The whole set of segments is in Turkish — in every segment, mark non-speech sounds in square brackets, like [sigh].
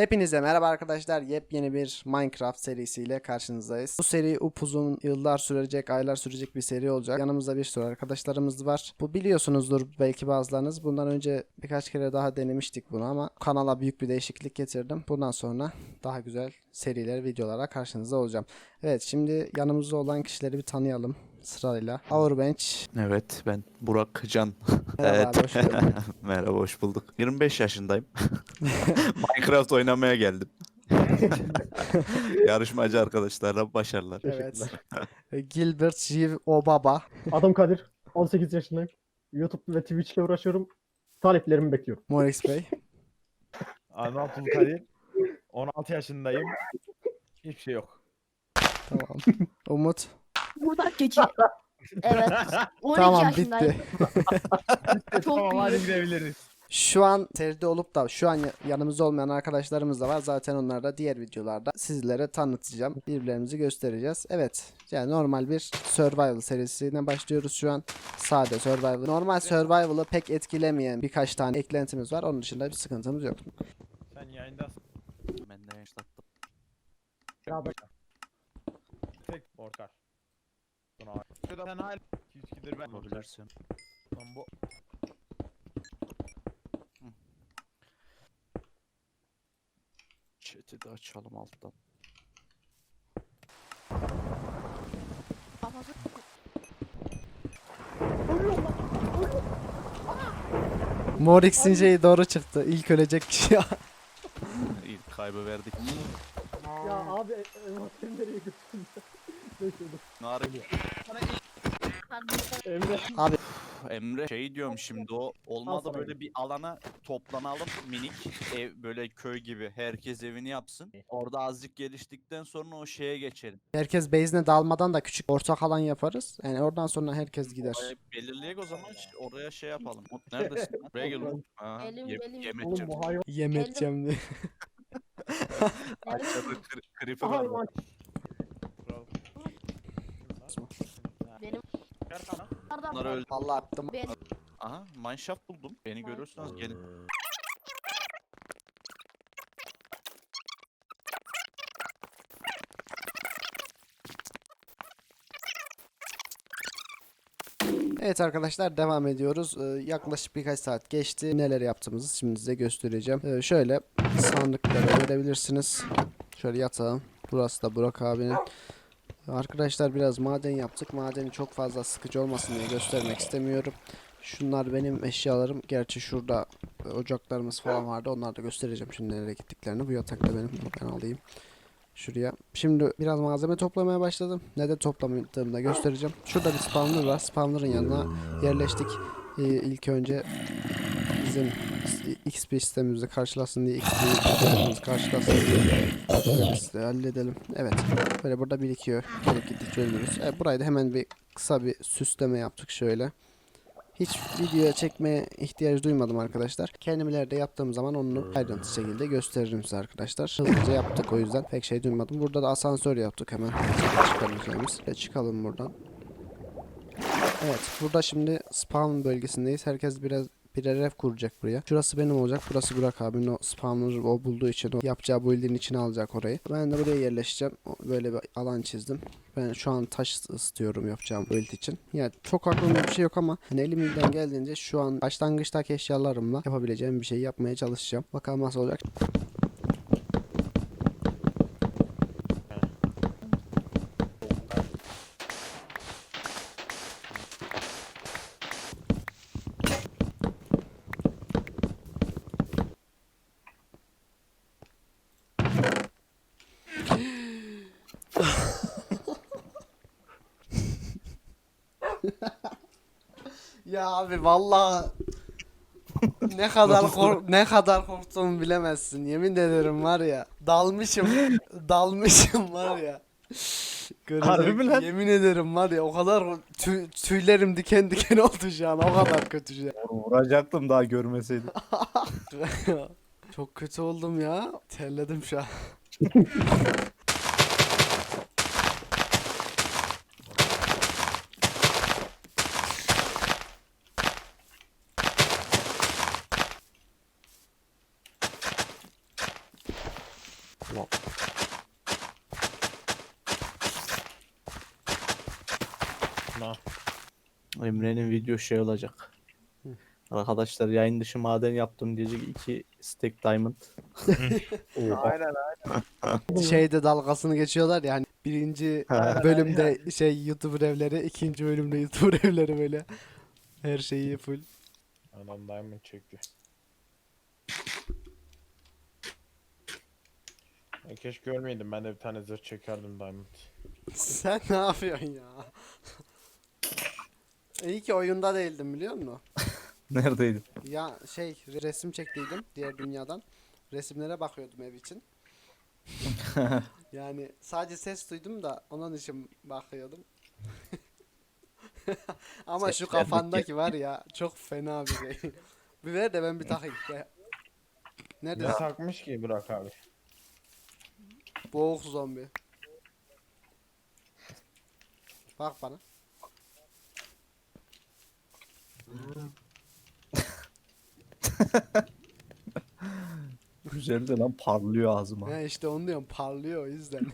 Hepinize merhaba arkadaşlar. Yepyeni bir Minecraft serisiyle karşınızdayız. Bu seri upuzun yıllar sürecek, aylar sürecek bir seri olacak. Yanımızda bir sürü arkadaşlarımız var. Bu biliyorsunuzdur belki bazılarınız. Bundan önce birkaç kere daha denemiştik bunu ama kanala büyük bir değişiklik getirdim. Bundan sonra daha güzel seriler, videolara karşınızda olacağım. Evet şimdi yanımızda olan kişileri bir tanıyalım sırayla. Powerbench. Evet ben Burak Can. Merhaba Evet. abi, hoş. [laughs] Merhaba hoş bulduk. 25 yaşındayım. [laughs] Minecraft oynamaya geldim. [laughs] Yarışmacı arkadaşlarla başarılar. Evet. Gilbert J. Obaba. Adım Kadir. 18 yaşındayım. YouTube ve Twitch ile uğraşıyorum. Taleplerimi bekliyorum. Morix Bey. Adım Abdülkadir. 16 yaşındayım. Hiçbir şey yok. Tamam. Umut. Buradan [laughs] geçin. Evet. [laughs] 12 Tamam yaşındayım. bitti. [laughs] Çok tamam hadi gidebiliriz. Şu an seride olup da şu an ya- yanımızda olmayan arkadaşlarımız da var. Zaten onları da diğer videolarda sizlere tanıtacağım. Birbirlerimizi göstereceğiz. Evet. Yani normal bir survival serisine başlıyoruz şu an. Sade survival. Normal survival'ı pek etkilemeyen birkaç tane eklentimiz var. Onun dışında bir sıkıntımız yok. Sen yayındasın. Ben de yaşlattım. Ya bak. Tek korkar. Şurada sen hala 2 2'dir ben. Olabilirsin. Lan bu. Chat'i de açalım alttan. Kafası- Morix'in şeyi doğru çıktı. İlk ölecek kişi. İlk kaybı verdik. Ya abi e, envanterim nereye götürdün? Nari. Emre. Abi Emre şey diyorum şimdi o olmadı böyle bir alana toplanalım minik ev böyle köy gibi herkes evini yapsın. Orada azıcık geliştikten sonra o şeye geçelim. herkes base'ine dalmadan da küçük ortak alan yaparız. Yani oradan sonra herkes gider. Oraya belirleyek o zaman oraya şey yapalım. Umut neredesin? Buraya gel Umut. Ha, Elim, yem- elim. yemek Oğlum yiyeceğim. bu hayvan. Yem edeceğim diye. Aşağıda kri- creeper var. Kral. Benim nereden Bunlar öldü. Vallahi attım. Ben Aha mineshaft buldum. Beni görürseniz gelin. Evet arkadaşlar devam ediyoruz. Ee, yaklaşık birkaç saat geçti. Neler yaptığımızı şimdi size göstereceğim. Ee, şöyle sandıkları görebilirsiniz. Şöyle yatağım. Burası da Burak abinin. Arkadaşlar biraz maden yaptık. Madeni çok fazla sıkıcı olmasın diye göstermek istemiyorum. Şunlar benim eşyalarım. Gerçi şurada ocaklarımız falan vardı. Onları da göstereceğim şimdi nereye gittiklerini. Bu yatak da benim. Ben alayım. Şuraya. Şimdi biraz malzeme toplamaya başladım. Neden toplamadığımı da göstereceğim. Şurada bir spawner var. Spawner'ın yanına yerleştik. Ee, ilk önce bizim XP sistemimizi karşılasın diye XP karşılasın diye halledelim. Evet. Böyle burada birikiyor. Gelip gittikçe ölürüz. Evet, burayı da hemen bir kısa bir süsleme yaptık şöyle. Hiç videoya çekmeye ihtiyaç duymadım arkadaşlar. Kendim ileride yaptığım zaman onu ayrıntı şekilde gösteririm size arkadaşlar. Hızlıca yaptık o yüzden pek şey duymadım. Burada da asansör yaptık hemen. Çıkabileceğimiz. Ve çıkalım buradan. Evet burada şimdi spawn bölgesindeyiz. Herkes biraz birer ev kuracak buraya. Şurası benim olacak. Burası Burak abinin o spawner o bulduğu için o yapacağı build'in içine alacak orayı. Ben de buraya yerleşeceğim. Böyle bir alan çizdim. Ben şu an taş istiyorum yapacağım build için. Yani çok aklımda bir şey yok ama hani elimden geldiğince şu an başlangıçtaki eşyalarımla yapabileceğim bir şey yapmaya çalışacağım. Bakalım nasıl olacak. Ya abi vallahi ne kadar kork ne kadar korktuğumu bilemezsin. Yemin ederim var ya. Dalmışım. dalmışım var ya. Görecek- Harbi mi lan? Yemin ederim var ya o kadar tüy- tüylerim diken diken oldu şu an. O kadar kötü şey. Vuracaktım daha görmeseydim. [laughs] Çok kötü oldum ya. Terledim şu an. [laughs] Na. Emre'nin video şey olacak. Arkadaşlar yayın dışı maden yaptım diyecek iki stack diamond. [laughs] Aynen Şeyde dalgasını geçiyorlar ya hani birinci bölümde şey YouTuber evleri, ikinci bölümde YouTuber evleri böyle. Her şeyi full. Adam diamond çekti. Keşke görmeydim. Ben de bir tane zırh çekerdim diamond. Sen ne yapıyorsun ya? İyi ki oyunda değildim biliyor musun? [laughs] Neredeydin? Ya şey resim çektiydim diğer dünyadan. Resimlere bakıyordum ev için. [laughs] yani sadece ses duydum da onun için bakıyordum. [laughs] Ama şu kafandaki var ya çok fena bir şey. bir ver de ben bir takayım. Be. Nerede? Ne takmış ki Burak abi? Boğuk zombi. Bak bana. Güzeldi lan parlıyor ağzıma. He işte onu diyorum parlıyor o yüzden. [laughs]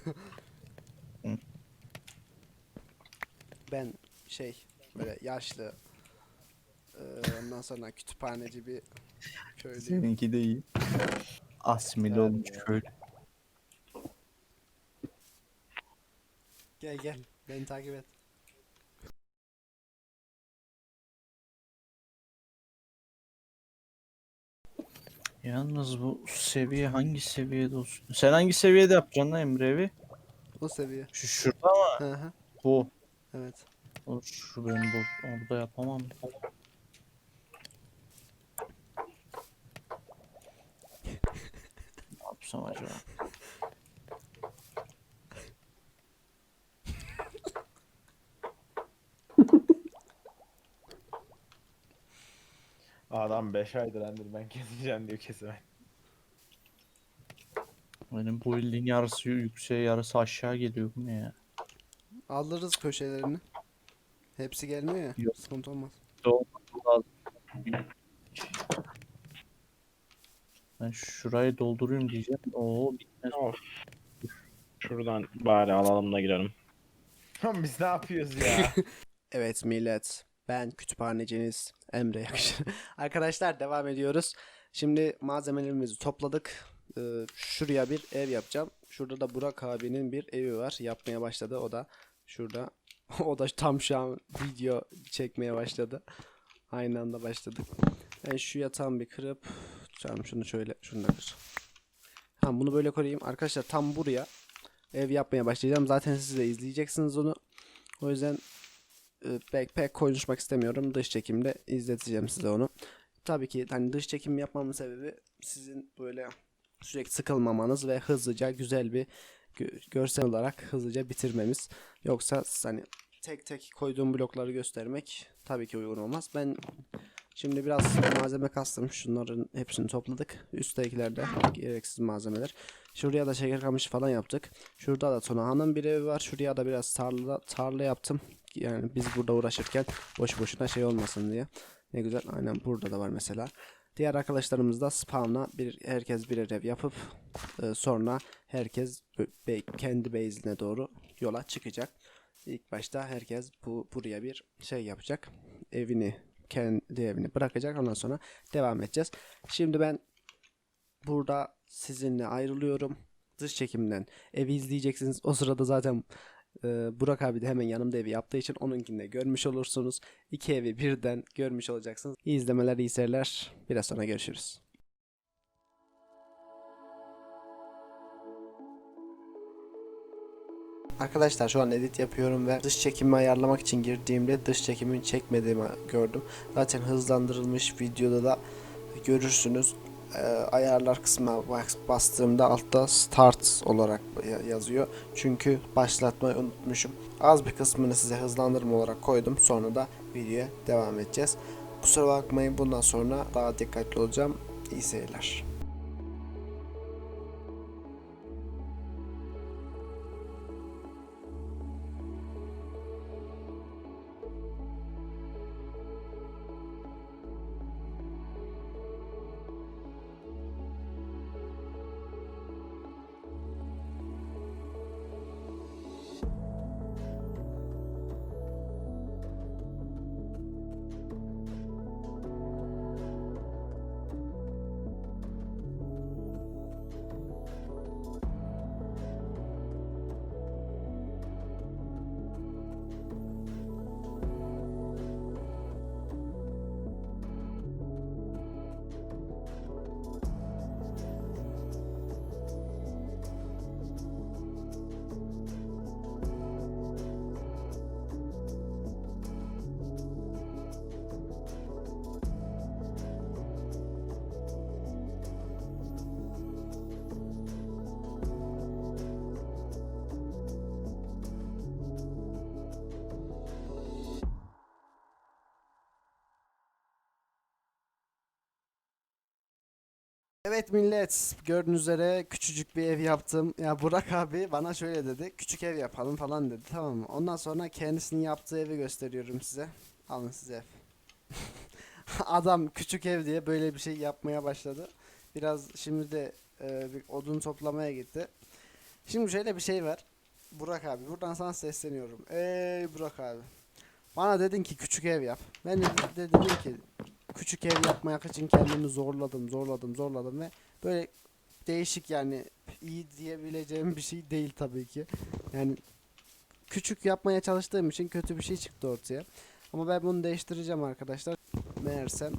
Ben şey böyle yaşlı eee, ondan sonra kütüphaneci bir köylüyüm. Seninki de iyi. Asimile olmuş köylü. Gel gel beni takip et. Yalnız bu seviye hangi seviyede olsun? Sen hangi seviyede yapacaksın lan Emre evi? O seviye. Şu şurada mı? Hı hı. Bu. Evet. O şu ben bu orada yapamam. ne yapsam acaba? Adam 5 aydır Enderman keseceğim diyor kesemem. Benim bu build'in yarısı yükseğe yarısı aşağı geliyor bu ne ya? Alırız köşelerini. Hepsi gelmiyor ya. Yok. Sıkıntı olmaz. Ben şurayı doldurayım diyeceğim. Oo bitmez. Şuradan bari alalım da girelim. Biz ne yapıyoruz ya? [laughs] Evet millet. Ben kütüphaneciniz Emre Yakışır. [laughs] Arkadaşlar devam ediyoruz. Şimdi malzemelerimizi topladık. Ee, şuraya bir ev yapacağım. Şurada da Burak abinin bir evi var. Yapmaya başladı o da. Şurada. [laughs] o da tam şu an video çekmeye başladı. Aynı anda başladık. Ben şu yatağımı bir kırıp Tamam şunu şöyle şunu da kır. Tamam bunu böyle koyayım. Arkadaşlar tam buraya ev yapmaya başlayacağım. Zaten siz de izleyeceksiniz onu. O yüzden pek pek konuşmak istemiyorum. Dış çekimde izleteceğim size onu. Tabii ki hani dış çekim yapmamın sebebi sizin böyle sürekli sıkılmamanız ve hızlıca güzel bir gö- görsel olarak hızlıca bitirmemiz. Yoksa hani tek tek koyduğum blokları göstermek tabii ki uygun olmaz. Ben şimdi biraz malzeme kastım. Şunların hepsini topladık. Üsttekiler de gereksiz malzemeler. Şuraya da şeker kamışı falan yaptık. Şurada da Tunaha'nın bir evi var. Şuraya da biraz tarla, tarla yaptım. Yani biz burada uğraşırken boş boşuna şey olmasın diye. Ne güzel. Aynen burada da var mesela. Diğer arkadaşlarımız da spawn'a bir herkes bir ev yapıp e, sonra herkes be- kendi base'ine doğru yola çıkacak. İlk başta herkes bu buraya bir şey yapacak. Evini kendi evini bırakacak. Ondan sonra devam edeceğiz. Şimdi ben burada sizinle ayrılıyorum. Dış çekimden evi izleyeceksiniz. O sırada zaten e, Burak abi de hemen yanımda evi yaptığı için onunkini de görmüş olursunuz. İki evi birden görmüş olacaksınız. İyi izlemeler, iyi seyirler. Biraz sonra görüşürüz. Arkadaşlar şu an edit yapıyorum ve dış çekimi ayarlamak için girdiğimde dış çekimin çekmediğimi gördüm. Zaten hızlandırılmış videoda da görürsünüz. Ee, ayarlar kısmına bas- bastığımda altta start olarak ya- yazıyor. Çünkü başlatmayı unutmuşum. Az bir kısmını size hızlandırma olarak koydum. Sonra da videoya devam edeceğiz. Kusura bakmayın bundan sonra daha dikkatli olacağım. İyi seyirler. Evet millet gördüğünüz üzere küçücük bir ev yaptım. Ya Burak abi bana şöyle dedi. Küçük ev yapalım falan dedi tamam mı? Ondan sonra kendisinin yaptığı evi gösteriyorum size. Alın size ev. [laughs] Adam küçük ev diye böyle bir şey yapmaya başladı. Biraz şimdi de e, bir odun toplamaya gitti. Şimdi şöyle bir şey var. Burak abi buradan sana sesleniyorum. Ey Burak abi. Bana dedin ki küçük ev yap. Ben de, de dedim ki küçük ev yapmak için kendimi zorladım, zorladım, zorladım ve böyle değişik yani iyi diyebileceğim bir şey değil tabii ki. Yani küçük yapmaya çalıştığım için kötü bir şey çıktı ortaya. Ama ben bunu değiştireceğim arkadaşlar. Meğersem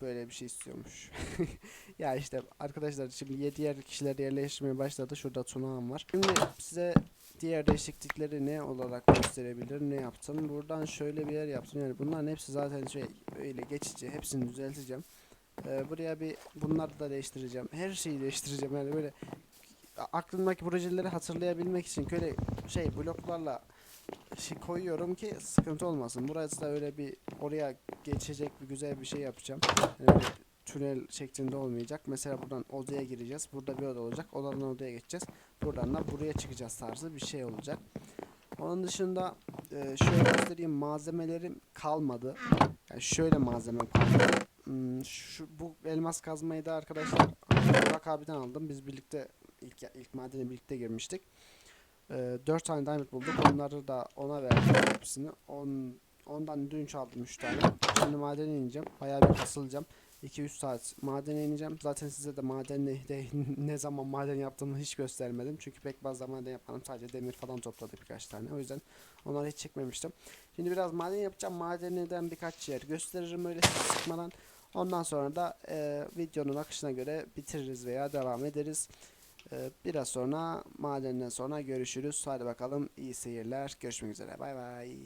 böyle bir şey istiyormuş. [laughs] ya işte arkadaşlar şimdi diğer kişiler yerleşmeye başladı. Şurada Tunağan var. Şimdi size diğer değişiklikleri ne olarak gösterebilir ne yaptım. Buradan şöyle bir yer yaptım. Yani bunların hepsi zaten şey öyle geçici. Hepsini düzelteceğim. Ee, buraya bir bunları da değiştireceğim. Her şeyi değiştireceğim. Yani böyle aklımdaki projeleri hatırlayabilmek için böyle şey bloklarla şey koyuyorum ki sıkıntı olmasın. Burası da öyle bir oraya geçecek bir güzel bir şey yapacağım. Yani tünel şeklinde olmayacak. Mesela buradan odaya gireceğiz. Burada bir oda olacak. Odadan odaya geçeceğiz. Buradan da buraya çıkacağız tarzı bir şey olacak. Onun dışında e, şöyle göstereyim malzemelerim kalmadı. Yani şöyle malzeme kaldı. Hmm, şu bu elmas kazmayı da arkadaşlar Burak abiden aldım. Biz birlikte ilk ilk madene birlikte girmiştik. E, 4 tane diamond bulduk. Onları da ona verdim hepsini. On, ondan dün çaldım 3 tane. Şimdi madene ineceğim. Bayağı bir kasılacağım. 2-3 saat madene ineceğim. Zaten size de maden ne, de- [laughs] ne zaman maden yaptığımı hiç göstermedim. Çünkü pek fazla maden yapmadım. Sadece demir falan topladık birkaç tane. O yüzden onları hiç çekmemiştim. Şimdi biraz maden yapacağım. Madeniden birkaç yer gösteririm öyle sıkmadan. Ondan sonra da e, videonun akışına göre bitiririz veya devam ederiz. E, biraz sonra madenden sonra görüşürüz. Hadi bakalım iyi seyirler. Görüşmek üzere. Bay bay.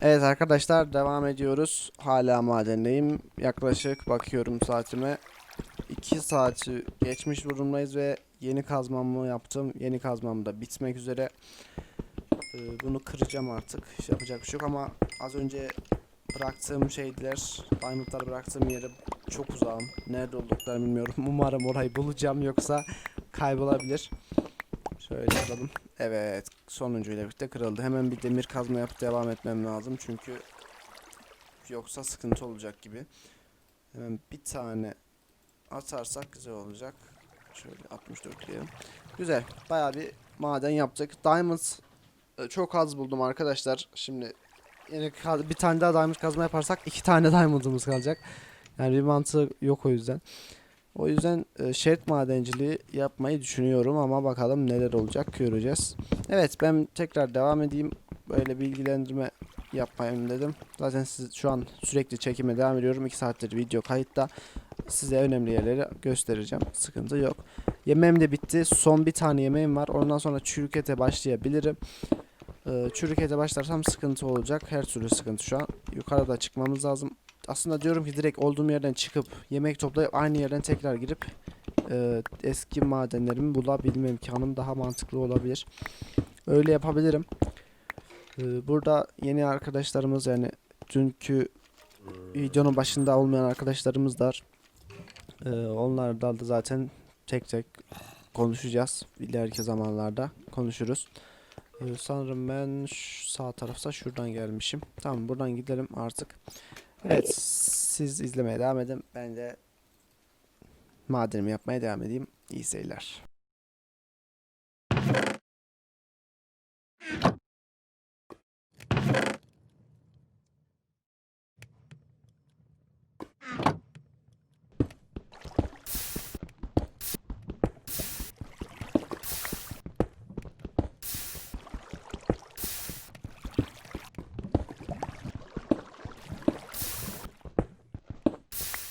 Evet arkadaşlar devam ediyoruz. Hala madendeyim. Yaklaşık bakıyorum saatime. 2 saati geçmiş durumdayız ve yeni kazmamı yaptım. Yeni kazmam da bitmek üzere. Ee, bunu kıracağım artık. Şey yapacak bir şey yok ama az önce bıraktığım şeyler, diamondları bıraktığım yere çok uzağım. Nerede olduklarını bilmiyorum. [laughs] Umarım orayı bulacağım yoksa kaybolabilir. Şöyle alalım. Evet, sonuncuyla birlikte kırıldı. Hemen bir demir kazma yapıp devam etmem lazım çünkü yoksa sıkıntı olacak gibi. Hemen bir tane atarsak güzel olacak. Şöyle 64 diyelim. Güzel. Bayağı bir maden yaptık. Diamond e, çok az buldum arkadaşlar. Şimdi yine bir tane daha diamond kazma yaparsak iki tane [laughs] diamond'ımız kalacak. Yani bir mantığı yok o yüzden. O yüzden e, şerit madenciliği yapmayı düşünüyorum ama bakalım neler olacak göreceğiz. Evet ben tekrar devam edeyim. Böyle bilgilendirme yapmayayım dedim. Zaten siz şu an sürekli çekime devam ediyorum. 2 saattir video kayıtta. Size önemli yerleri göstereceğim. Sıkıntı yok. Yemeğim de bitti. Son bir tane yemeğim var. Ondan sonra çürük başlayabilirim. Ee, çürük başlarsam sıkıntı olacak. Her türlü sıkıntı şu an. Yukarıda çıkmamız lazım. Aslında diyorum ki direkt olduğum yerden çıkıp yemek toplayıp aynı yerden tekrar girip e, eski madenlerimi bulabilme imkanım daha mantıklı olabilir. Öyle yapabilirim. Ee, burada yeni arkadaşlarımız yani dünkü videonun başında olmayan arkadaşlarımız da var. Ee, onlardan da zaten tek tek konuşacağız. İleriki zamanlarda konuşuruz. Ee, sanırım ben sağ tarafta şuradan gelmişim. Tamam buradan gidelim artık. Evet siz izlemeye devam edin. Ben de madenimi yapmaya devam edeyim. İyi seyirler.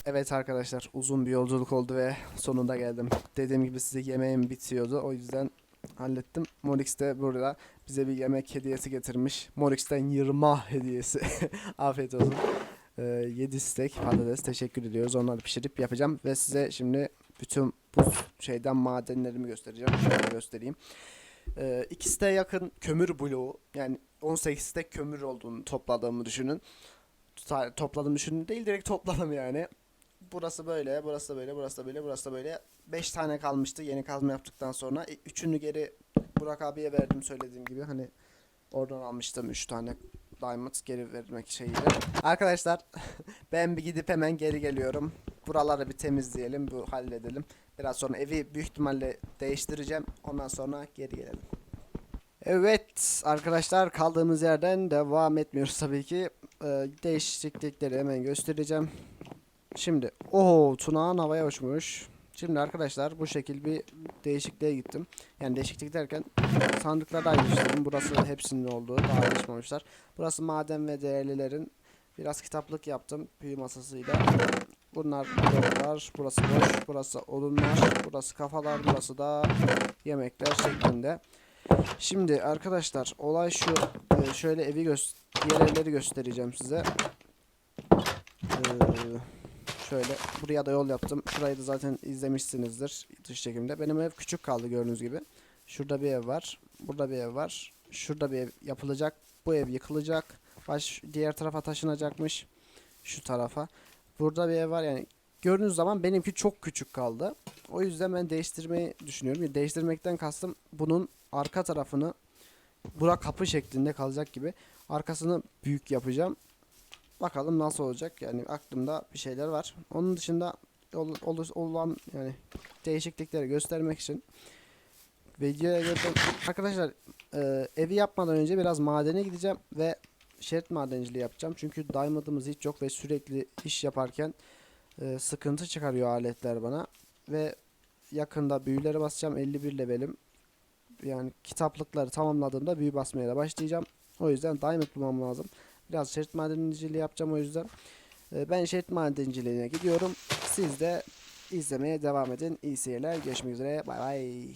Evet arkadaşlar uzun bir yolculuk oldu ve sonunda geldim. Dediğim gibi size yemeğim bitiyordu. O yüzden hallettim. Morix de burada bize bir yemek hediyesi getirmiş. Morix'ten yırma hediyesi. [laughs] Afiyet olsun. Ee, 7 steak patates teşekkür ediyoruz. Onları pişirip yapacağım ve size şimdi bütün bu şeyden madenlerimi göstereceğim. Şöyle göstereyim. Ee, ikisi de yakın kömür bloğu. Yani 18 de kömür olduğunu topladığımı düşünün. Topladığımı düşünün değil direkt topladım yani. Burası böyle, burası da böyle, burası da böyle, burası da böyle. 5 tane kalmıştı yeni kazma yaptıktan sonra. E, Üçünü geri Burak abiye verdim söylediğim gibi. Hani oradan almıştım 3 tane diamond geri vermek şeyiyle. Arkadaşlar [laughs] ben bir gidip hemen geri geliyorum. Buraları bir temizleyelim, bu halledelim. Biraz sonra evi büyük ihtimalle değiştireceğim. Ondan sonra geri gelelim. Evet arkadaşlar kaldığımız yerden devam etmiyoruz tabii ki. Ee, değişiklikleri hemen göstereceğim. Şimdi o Tunağan havaya uçmuş. Şimdi arkadaşlar bu şekil bir değişikliğe gittim. Yani değişiklik derken sandıkları ayrıştırdım. Burası hepsinin olduğu daha ayrışmamışlar. Burası maden ve değerlilerin biraz kitaplık yaptım büyü masasıyla. Bunlar bloklar, burası boş, burası odunlar, burası kafalar, burası da yemekler şeklinde. Şimdi arkadaşlar olay şu. Ee, şöyle evi göz diğer evleri göstereceğim size. Şöyle buraya da yol yaptım. Şurayı da zaten izlemişsinizdir dış çekimde. Benim ev küçük kaldı gördüğünüz gibi. Şurada bir ev var. Burada bir ev var. Şurada bir ev yapılacak. Bu ev yıkılacak. Baş diğer tarafa taşınacakmış. Şu tarafa. Burada bir ev var yani gördüğünüz zaman benimki çok küçük kaldı. O yüzden ben değiştirmeyi düşünüyorum. Değiştirmekten kastım bunun arka tarafını bura kapı şeklinde kalacak gibi arkasını büyük yapacağım. Bakalım nasıl olacak. Yani aklımda bir şeyler var. Onun dışında ol, olur- olan yani değişiklikleri göstermek için videoya girdim. Arkadaşlar e, evi yapmadan önce biraz madene gideceğim ve şerit madenciliği yapacağım. Çünkü diamond'ımız hiç yok ve sürekli iş yaparken e, sıkıntı çıkarıyor aletler bana. Ve yakında büyüleri basacağım. 51 levelim. Yani kitaplıkları tamamladığımda büyü basmaya da başlayacağım. O yüzden diamond bulmam lazım. Biraz şerit madenciliği yapacağım o yüzden. E, ben şerit madenciliğine gidiyorum. Siz de izlemeye devam edin. İyi seyirler. Görüşmek üzere. Bay bay.